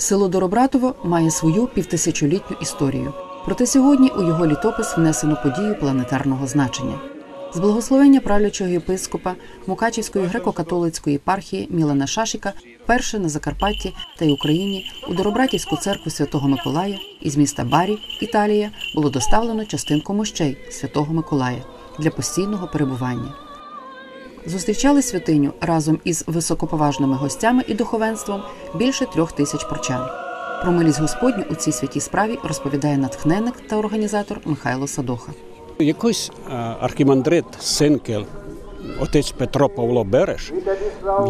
Село Доробратово має свою півтисячолітню історію. Проте сьогодні у його літопис внесено подію планетарного значення. З благословення правлячого єпископа Мукачівської греко-католицької єпархії Мілана Шашіка вперше на Закарпатті та й Україні у Доробратівську церкву Святого Миколая із міста Барі, Італія, було доставлено частинку мощей Святого Миколая для постійного перебування. Зустрічали святиню разом із високоповажними гостями і духовенством більше трьох тисяч прочан. Про милість Господню у цій святій справі розповідає натхненник та організатор Михайло Садоха. Якось е, архімандрит Синкел, отець Петро Павло Береш,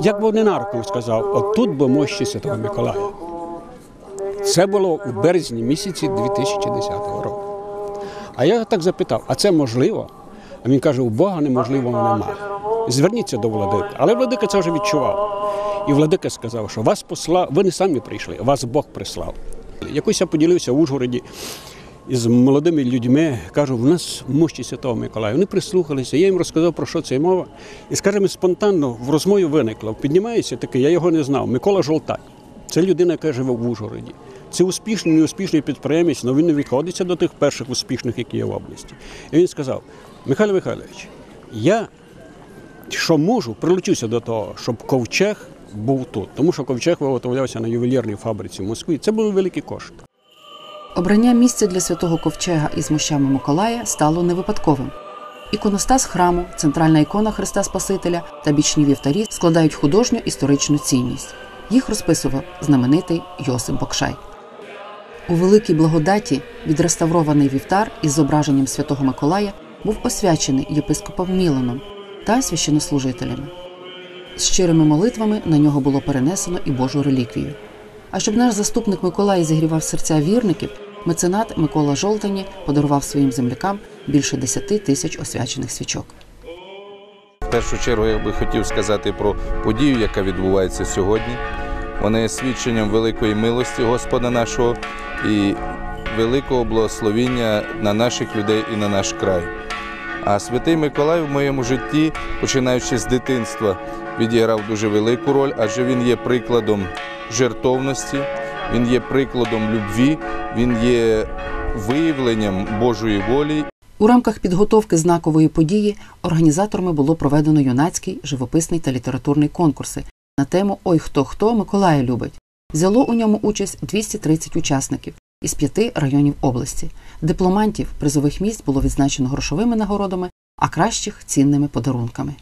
як був ненароком сказав, отут бо мощі Святого Миколая. Це було у березні місяці 2010 року. А я так запитав, а це можливо? А він каже, у Бога неможливого нема. Зверніться до владики. Але владика це вже відчував. І владика сказав, що вас послав, ви не самі прийшли, вас Бог прислав. Якось я поділився в Ужгороді із молодими людьми, кажу, в нас мощі Святого Миколая. Вони прислухалися, я їм розказав, про що це мова. І, скажімо, спонтанно в розмові виникло. Піднімається такий, я його не знав. Микола Жолтак. Це людина, яка живе в Ужгороді. Це успішний, неуспішний підприємець, але він не відходиться до тих перших успішних, які є в області. І він сказав: Михайло Михайлович, я що можу, прилучуся до того, щоб ковчег був тут. Тому що ковчег виготовлявся на ювелірній фабриці в Москві. Це були великі кошти. Обрання місця для святого ковчега із мощами Миколая стало невипадковим. Іконостас храму, центральна ікона Христа Спасителя та бічні вівтарі складають художню історичну цінність. Їх розписував знаменитий Йосип Бокшай. У великій благодаті відреставрований вівтар із зображенням святого Миколая був освячений єпископом Міланом та священнослужителями. З щирими молитвами на нього було перенесено і Божу реліквію. А щоб наш заступник Миколай зігрівав серця вірників, меценат Микола Жолтані подарував своїм землякам більше 10 тисяч освячених свічок. В першу чергу я би хотів сказати про подію, яка відбувається сьогодні. Вона є свідченням великої милості Господа нашого і великого благословіння на наших людей і на наш край. А святий Миколай в моєму житті, починаючи з дитинства, відіграв дуже велику роль, адже він є прикладом жертовності, він є прикладом любві, він є виявленням Божої волі У рамках підготовки знакової події організаторами було проведено юнацький, живописний та літературний конкурси на тему Ой хто хто Миколая любить. Взяло у ньому участь 230 учасників із п'яти районів області. Дипломантів призових місць було відзначено грошовими нагородами, а кращих цінними подарунками.